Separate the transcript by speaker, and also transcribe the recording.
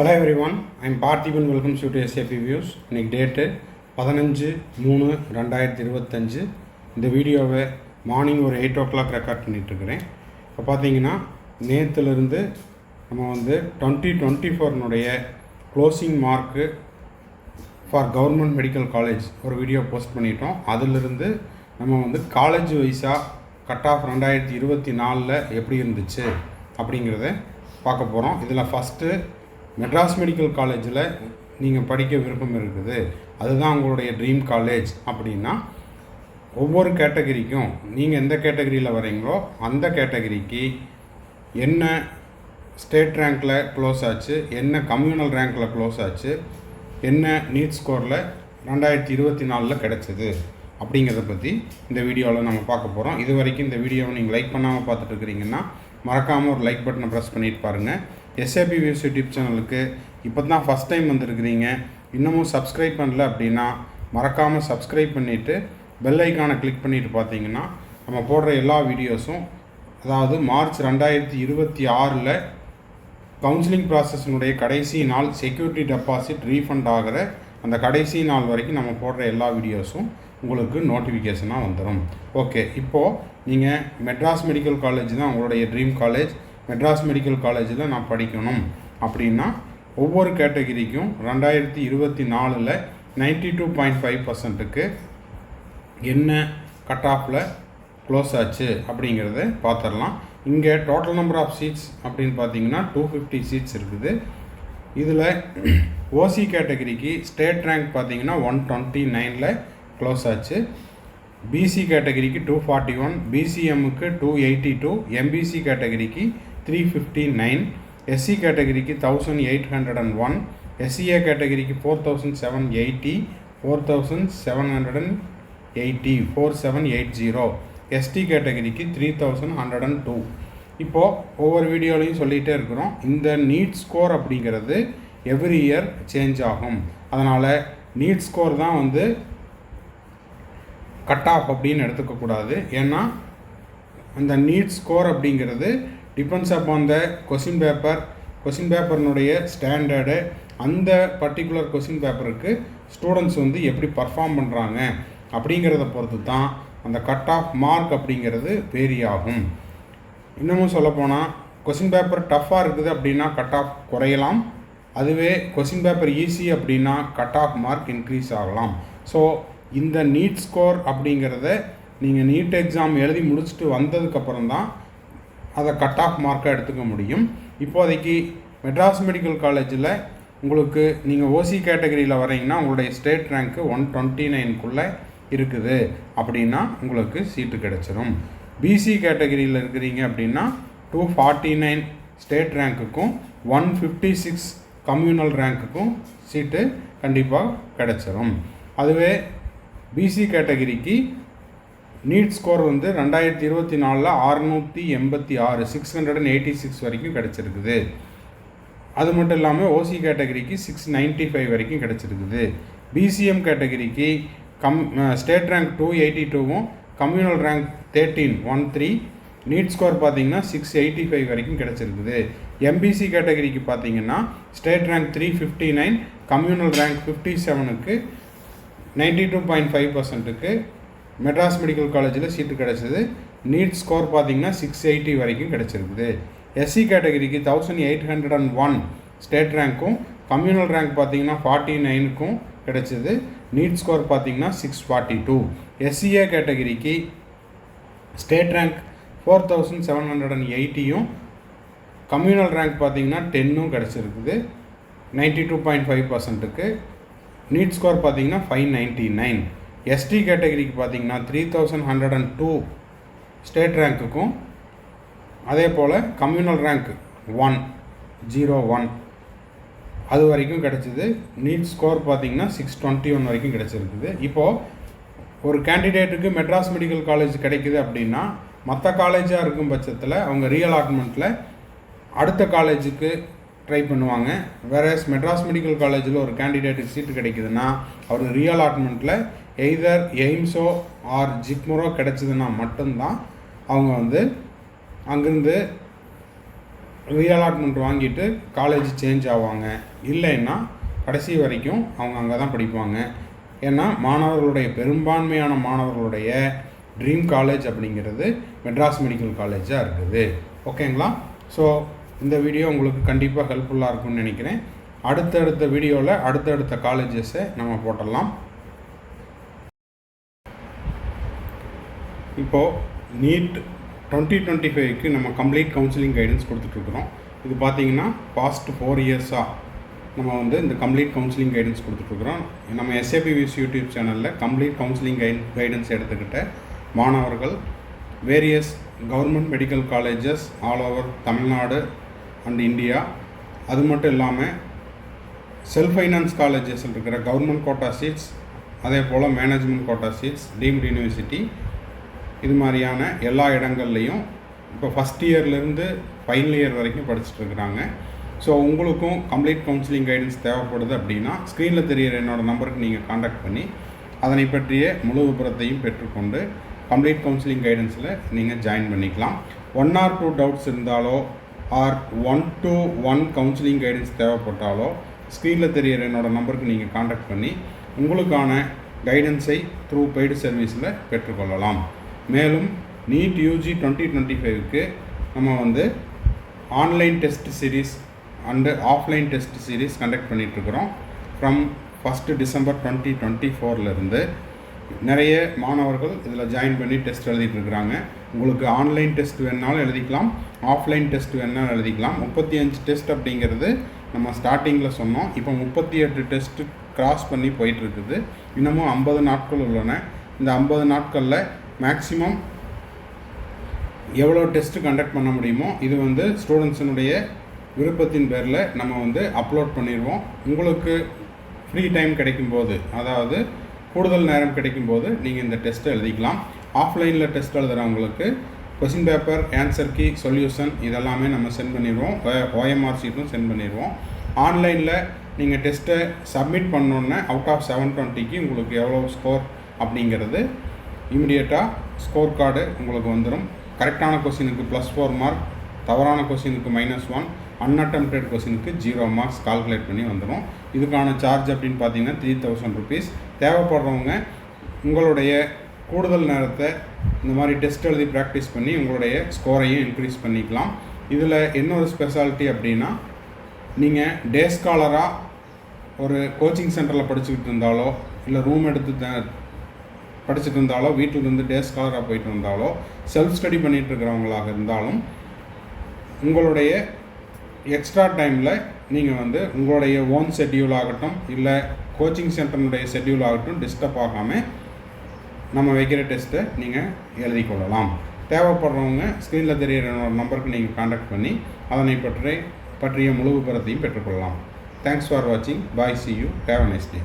Speaker 1: Hello everyone I'm Parthiban welcome shoe to SAP views இன்னைக்கு date பதினஞ்சு மூணு ரெண்டாயிரத்தி இருபத்தஞ்சு. இந்த வீடியோவை மார்னிங் ஒரு எயிட் ஓ கிளாக் ரெக்கார்ட் பண்ணிகிட்ருக்கிறேன் இப்போ பார்த்தீங்கன்னா நேற்றுலேருந்து நம்ம வந்து twenty twenty ஃபோர்னுடைய closing mark for government medical college ஒரு வீடியோ போஸ்ட் பண்ணிட்டோம். அதிலிருந்து நம்ம வந்து காலேஜ் வைஸாக கட் ஆஃப் ரெண்டாயிரத்தி இருபத்தி நாலில் எப்படி இருந்துச்சு அப்படிங்கிறத பார்க்க போகிறோம் இதில் ஃபஸ்ட்டு மெட்ராஸ் மெடிக்கல் காலேஜில் நீங்கள் படிக்க விருப்பம் இருக்குது. அதுதான் உங்களுடைய ட்ரீம் காலேஜ் அப்படின்னா ஒவ்வொரு கேட்டகரிக்கும் நீங்கள் எந்த கேட்டகரியில் வரீங்களோ அந்த கேட்டகரிக்கு என்ன ஸ்டேட் ரேங்க்கில் க்ளோஸ் ஆச்சு என்ன கம்யூனல் ரேங்க்கில் க்ளோஸ் ஆச்சு என்ன நீட் ஸ்கோரில் ரெண்டாயிரத்தி இருபத்தி நாலில் கிடச்சிது அப்படிங்கிறத பற்றி இந்த வீடியோவில் நம்ம பார்க்க போகிறோம் இது வரைக்கும் இந்த வீடியோவை நீங்கள் லைக் பண்ணாமல் பார்த்துட்டு இருக்கிறீங்கன்னா மறக்காமல் ஒரு லைக் பட்டனை ப்ரெஸ் பண்ணிட்டு பாருங்கள் எஸ்ஏபி வியூஸ் யூடியூப் சேனலுக்கு இப்போ தான் ஃபஸ்ட் டைம் வந்திருக்கிறீங்க. இன்னமும் சப்ஸ்கிரைப் பண்ணல அப்படின்னா மறக்காமல் சப்ஸ்கிரைப் பண்ணிவிட்டு பெல் ஐக்கானை கிளிக் பண்ணிவிட்டு பார்த்தீங்கன்னா நம்ம போடுற எல்லா வீடியோஸும் அதாவது மார்ச் ரெண்டாயிரத்தி இருபத்தி ஆறில் கவுன்சிலிங் ப்ராசஸினுடைய கடைசி நாள் செக்யூரிட்டி டெபாசிட் ரீஃபண்ட் ஆகிற அந்த கடைசி நாள் வரைக்கும் நம்ம போடுற எல்லா வீடியோஸும் உங்களுக்கு நோட்டிஃபிகேஷனாக வந்துடும் ஓகே இப்போது நீங்கள் மெட்ராஸ் மெடிக்கல் காலேஜ் தான் உங்களுடைய ட்ரீம் காலேஜ் மெட்ராஸ் மெடிக்கல் காலேஜில் நான் படிக்கணும் அப்படின்னா ஒவ்வொரு கேட்டகிரிக்கும் ரெண்டாயிரத்தி இருபத்தி நாலில் நைன்டி டூ பாயிண்ட் ஃபைவ் பர்சன்ட்டுக்கு என்ன கட் ஆஃபில் க்ளோஸ் ஆச்சு அப்படிங்கிறத பார்த்துடலாம். இங்கே டோட்டல் நம்பர் ஆஃப் சீட்ஸ் அப்படின்னு பார்த்தீங்கன்னா டூ ஃபிஃப்டி சீட்ஸ் இருக்குது. இதில் ஓசி கேட்டகரிக்கு ஸ்டேட் ரேங்க் பார்த்தீங்கன்னா ஒன் டுவெண்ட்டி நைனில் க்ளோஸ் ஆச்சு. பிசி கேட்டகரிக்கு டூ ஃபார்ட்டி ஒன் பிசிஎம்முக்கு டூ எயிட்டி டூ எம்பிசி கேட்டகரிக்கு த்ரீ ஃபிஃப்டி நைன் எஸ்சி கேட்டகரிக்கு thousand eight hundred and one SCA கேட்டகரிக்கு four thousand seven eighty four thousand seven hundred and eighty four seven eight zero ST கேட்டகரிக்கு three thousand hundred and two இப்போது ஒவ்வொரு வீடியோலையும் சொல்லிகிட்டே இருக்கிறோம். இந்த நீட் ஸ்கோர் அப்படிங்கிறது எவ்ரி இயர் சேஞ்ச் ஆகும். அதனால் நீட் ஸ்கோர் தான் வந்து கட் ஆஃப் அப்படின்னு எடுத்துக்கக்கூடாது ஏன்னா அந்த நீட் ஸ்கோர் அப்படிங்கிறது depends upon the question paper question பேப்பர்னுடைய standard அந்த பர்டிகுலர் கொஷின் பேப்பருக்கு ஸ்டூடெண்ட்ஸ் வந்து எப்படி பர்ஃபார்ம் பண்ணுறாங்க அப்படிங்கிறத பொறுத்து தான் அந்த கட் ஆஃப் மார்க் அப்படிங்கிறது வேரி ஆகும். இன்னமும் சொல்லப்போனால் கொஷின் பேப்பர் டஃப்பாக இருக்குது அப்படின்னா கட் ஆஃப் குறையலாம். அதுவே கொஷின் பேப்பர் ஈஸி அப்படின்னா கட் ஆஃப் மார்க் இன்க்ரீஸ் ஆகலாம். ஸோ இந்த நீட் ஸ்கோர் அப்படிங்கிறத நீங்கள் நீட் எக்ஸாம் எழுதி முடிச்சுட்டு வந்ததுக்கப்புறம் தான் அதை கட் ஆஃப் மார்க்காக எடுத்துக்க முடியும். இப்போதைக்கு மெட்ராஸ் மெடிக்கல் காலேஜில் உங்களுக்கு நீங்கள் ஓசி கேட்டகரியில் வரீங்கன்னா உங்களுடைய ஸ்டேட் ரேங்க்கு ஒன் டுவெண்ட்டி நைனுக்குள்ளே இருக்குது. அப்படின்னா உங்களுக்கு சீட்டு கிடச்சிரும். பிசி கேட்டகரியில் இருக்கிறீங்க அப்படின்னா டூ ஃபார்ட்டி நைன் ஸ்டேட் ரேங்க்குக்கும் ஒன் ஃபிஃப்டி சிக்ஸ் கம்யூனல் ரேங்க்குக்கும் சீட்டு கண்டிப்பாக கிடச்சிரும். அதுவே பிசி கேட்டகரிக்கு நீட் ஸ்கோர் வந்து ரெண்டாயிரத்தி இருபத்தி நாலில் அறுநூற்றி எண்பத்தி ஆறு six hundred and eighty six வரைக்கும் கிடச்சிருக்குது. அது மட்டும் இல்லாமல் ஓசி கேட்டகரிக்கு சிக்ஸ் நைன்ட்டி ஃபைவ் வரைக்கும் கிடச்சிருக்குது. பிசிஎம் கேட்டகரிக்கு cum state rank two eighty டூவும் communal rank thirteen one three NEET score பார்த்தீங்கன்னா சிக்ஸ் எயிட்டி ஃபைவ் வரைக்கும் கிடச்சிருக்குது. எம்பிசி கேட்டகரிக்கு பார்த்தீங்கன்னா state rank three fifty nine communal rank fifty செவனுக்கு நைன்டி டூ பாயிண்ட் ஃபைவ் பர்சன்ட்டுக்கு மெட்ராஸ் மெடிக்கல் காலேஜில் சீட்டு கிடச்சிது. நீட் ஸ்கோர் பார்த்தீங்கன்னா சிக்ஸ் எயிட்டி வரைக்கும் கிடச்சிருக்குது எஸ்சி கேட்டகரிக்கு thousand eight hundred and one state ரேங்க்கும் communal rank பார்த்தீங்கன்னா ஃபார்ட்டி நைனுக்கும் கிடச்சிது. நீட் ஸ்கோர் பார்த்தீங்கன்னா சிக்ஸ் ஃபார்ட்டி டூ எஸ்சிஏ கேட்டகரிக்கு state rank four thousand seven hundred and எயிட்டியும் communal rank பார்த்தீங்கன்னா டென்னும் கிடச்சிருக்குது நைன்ட்டி டூ பாயிண்ட் ஃபைவ் பர்சன்ட்டுக்கு நீட் ஸ்கோர் பார்த்தீங்கன்னா ஃபைவ் நைன்ட்டி நைன் எஸ்டி கேட்டகரிக்கு பார்த்தீங்கன்னா three thousand hundred and two state ரேங்க்குக்கும் அதே போல் communal rank one zero one அது வரைக்கும் கிடச்சிது. நீட் ஸ்கோர் பார்த்திங்கன்னா சிக்ஸ் டுவெண்ட்டி ஒன் வரைக்கும் கிடச்சிருக்குது. இப்போது ஒரு கேண்டிடேட்டுக்கு மெட்ராஸ் மெடிக்கல் காலேஜ் கிடைக்குது அப்படின்னா மற்ற காலேஜாக இருக்கும் பட்சத்தில் அவங்க ரீஅலாட்மெண்ட்டில் அடுத்த காலேஜுக்கு ட்ரை பண்ணுவாங்க. வேறஸ் மெட்ராஸ் மெடிக்கல் காலேஜில் ஒரு கேண்டிடேட்டுக்கு சீட்டு கிடைக்குதுன்னா அவர் ரீஅலாட்மெண்ட்டில் எய்தர் எய்ம்ஸோ ஆர் ஜிக்மரோ கிடைச்சதுன்னா மட்டும்தான் அவங்க வந்து அங்கேருந்து ரீஅலாட்மெண்ட் வாங்கிட்டு காலேஜ் சேஞ்ச் ஆவாங்க. இல்லைன்னா கடைசி வரைக்கும் அவங்க அங்கே தான் படிப்பாங்க. ஏன்னா மாணவர்களுடைய பெரும்பான்மையான மாணவர்களுடைய ட்ரீம் காலேஜ் அப்படிங்கிறது மெட்ராஸ் மெடிக்கல் காலேஜாக இருக்குது. ஓகேங்களா ஸோ இந்த வீடியோ உங்களுக்கு கண்டிப்பாக ஹெல்ப்ஃபுல்லாக இருக்கும்னு நினைக்கிறேன். அடுத்தடுத்த வீடியோவில் அடுத்தடுத்த காலேஜஸை நம்ம போட்டலாம். இப்போது நீட் டுவெண்ட்டி டுவெண்ட்டி ஃபைவ்க்கு நம்ம கம்ப்ளீட் கவுன்சிலிங் கைடன்ஸ் கொடுத்துட்ருக்குறோம். இது பார்த்தீங்கன்னா பாஸ்ட் ஃபோர் இயர்ஸாக நம்ம வந்து இந்த கம்ப்ளீட் கவுன்சிலிங் கைடன்ஸ் கொடுத்துட்ருக்குறோம். நம்ம எஸ்ஏபிவிஸ் யூடியூப் சேனலில் கம்ப்ளீட் கவுன்சிலிங் கைட் கைடன்ஸ் எடுத்துக்கிட்ட மாணவர்கள் various government medical colleges all over Tamil Nadu and India அது மட்டும் இல்லாமல் செல்ஃப் ஃபைனான்ஸ் காலேஜஸ் இருக்கிற கவர்மெண்ட் கோட்டா சீட்ஸ் அதே போல் management quota seats deemed university இது மாதிரியான எல்லா இடங்கள்லையும் இப்போ ஃபஸ்ட் இயர்லேருந்து ஃபைனல் இயர் வரைக்கும் படிச்சுட்டு இருக்கிறாங்க. ஸோ உங்களுக்கும் கம்ப்ளீட் கவுன்சிலிங் கைடன்ஸ் தேவைப்படுது அப்படின்னா ஸ்க்ரீனில் தெரியிற என்னோடய நம்பருக்கு நீங்கள் காண்டாக்ட் பண்ணி அதனை பற்றிய முழு விபரத்தையும் பெற்றுக்கொண்டு கம்ப்ளீட் கவுன்சிலிங் கைடன்ஸில் நீங்கள் ஜாயின் பண்ணிக்கலாம். ஒன் ஆர் டூ டவுட்ஸ் இருந்தாலோ or one to one counselling guidance தேவைப்பட்டாலோ ஸ்க்ரீனில் தெரியிற என்னோடய நம்பருக்கு நீங்கள் காண்டாக்ட் பண்ணி உங்களுக்கான கைடன்ஸை த்ரூ பெய்டு சர்வீஸில் பெற்றுக்கொள்ளலாம். மேலும் நீட் யூஜி டுவெண்ட்டி டுவெண்ட்டி ஃபைவ்க்கு நம்ம வந்து online test series and offline test series conduct பண்ணிகிட்ருக்குறோம் from first December twenty twenty ஃபோர்லேருந்து நிறைய மாணவர்கள் இதில் ஜாயின் பண்ணி டெஸ்ட் எழுதிட்டுருக்குறாங்க. உங்களுக்கு ஆன்லைன் டெஸ்ட் வேணாலும் எழுதிக்கலாம் ஆஃப்லைன் டெஸ்ட் வேணாலும் எழுதிக்கலாம். முப்பத்தி அஞ்சு டெஸ்ட் அப்படிங்கிறது நம்ம ஸ்டார்டிங்கில் சொன்னோம். இப்போ முப்பத்தி எட்டு டெஸ்ட்டு கிராஸ் பண்ணி போயிட்டுருக்குது. இன்னமும் ஐம்பது நாட்கள் உள்ளன. இந்த ஐம்பது நாட்களில் மேக்ஸிமம் எவ்வளோ டெஸ்ட்டு கண்டக்ட் பண்ண முடியுமோ இது வந்து ஸ்டூடெண்ட்ஸினுடைய விருப்பத்தின் பேரில் நம்ம வந்து அப்லோட் பண்ணிடுவோம் உங்களுக்கு ஃப்ரீ டைம் கிடைக்கும்போது அதாவது கூடுதல் நேரம் கிடைக்கும்போது நீங்கள் இந்த டெஸ்ட்டை எழுதிக்கலாம். ஆஃப்லைனில் test எழுதுகிறவங்களுக்கு question paper answer key solution இதெல்லாமே நம்ம சென்ட் பண்ணிடுவோம் ஓஎம்ஆர் ஷீட்டும் சென்ட் பண்ணிடுவோம் ஆன்லைனில் நீங்கள் டெஸ்ட்டை சப்மிட் பண்ணோன்னே அவுட் ஆஃப் செவன் டுவெண்ட்டிக்கு உங்களுக்கு எவ்வளோ ஸ்கோர் அப்படிங்கிறது இமிடியேட்டாக ஸ்கோர் கார்டு உங்களுக்கு வந்துடும் கரெக்டான கொஸ்டினுக்கு ப்ளஸ் ஃபோர் மார்க் தவறான கொஸ்டினுக்கு மைனஸ் ஒன் அன்அட்டம்ப்டட் கொஸ்டினுக்கு ஜீரோ மார்க்ஸ் கால்குலேட் பண்ணி வந்துடும் இதுக்கான சார்ஜ் அப்படின்னு பார்த்தீங்கன்னா த்ரீ தௌசண்ட் ருபீஸ் தேவைப்படுறவங்க உங்களுடைய கூடுதல் நேரத்தை இந்த மாதிரி டெஸ்ட் எழுதி ப்ராக்டிஸ் பண்ணி உங்களுடைய ஸ்கோரையும் இன்க்ரீஸ் பண்ணிக்கலாம். இதில் இன்னொரு ஸ்பெஷாலிட்டி அப்படின்னா நீங்கள் டே ஸ்காலராக ஒரு கோச்சிங் சென்டரில் படிச்சுக்கிட்டு இருந்தாலோ இல்லை ரூம் எடுத்து த படிச்சுட்டு இருந்தாலோ வீட்டில் இருந்து டே ஸ்காலராக போயிட்டு இருந்தாலோ செல்ஃப் ஸ்டடி பண்ணிகிட்டு இருக்கிறவங்களாக இருந்தாலும் உங்களுடைய எக்ஸ்ட்ரா டைமில் நீங்கள் வந்து உங்களுடைய ஓன் ஷெட்யூல் ஆகட்டும் இல்லை கோச்சிங் சென்டர்னுடைய ஷெட்யூல் ஆகட்டும் டிஸ்டர்ப் ஆகாமல் நம்ம வைக்கிற டெஸ்ட்டை நீங்கள் எழுதி கொள்ளலாம். தேவைப்படுறவங்க ஸ்க்ரீனில் தெரியிற நம்பருக்கு நீங்கள் காண்டாக்ட் பண்ணி அதனை பற்றி பற்றிய முழு விபரத்தையும் பெற்றுக்கொள்ளலாம் தேங்க்ஸ் ஃபார் வாட்சிங் bye see you have nice day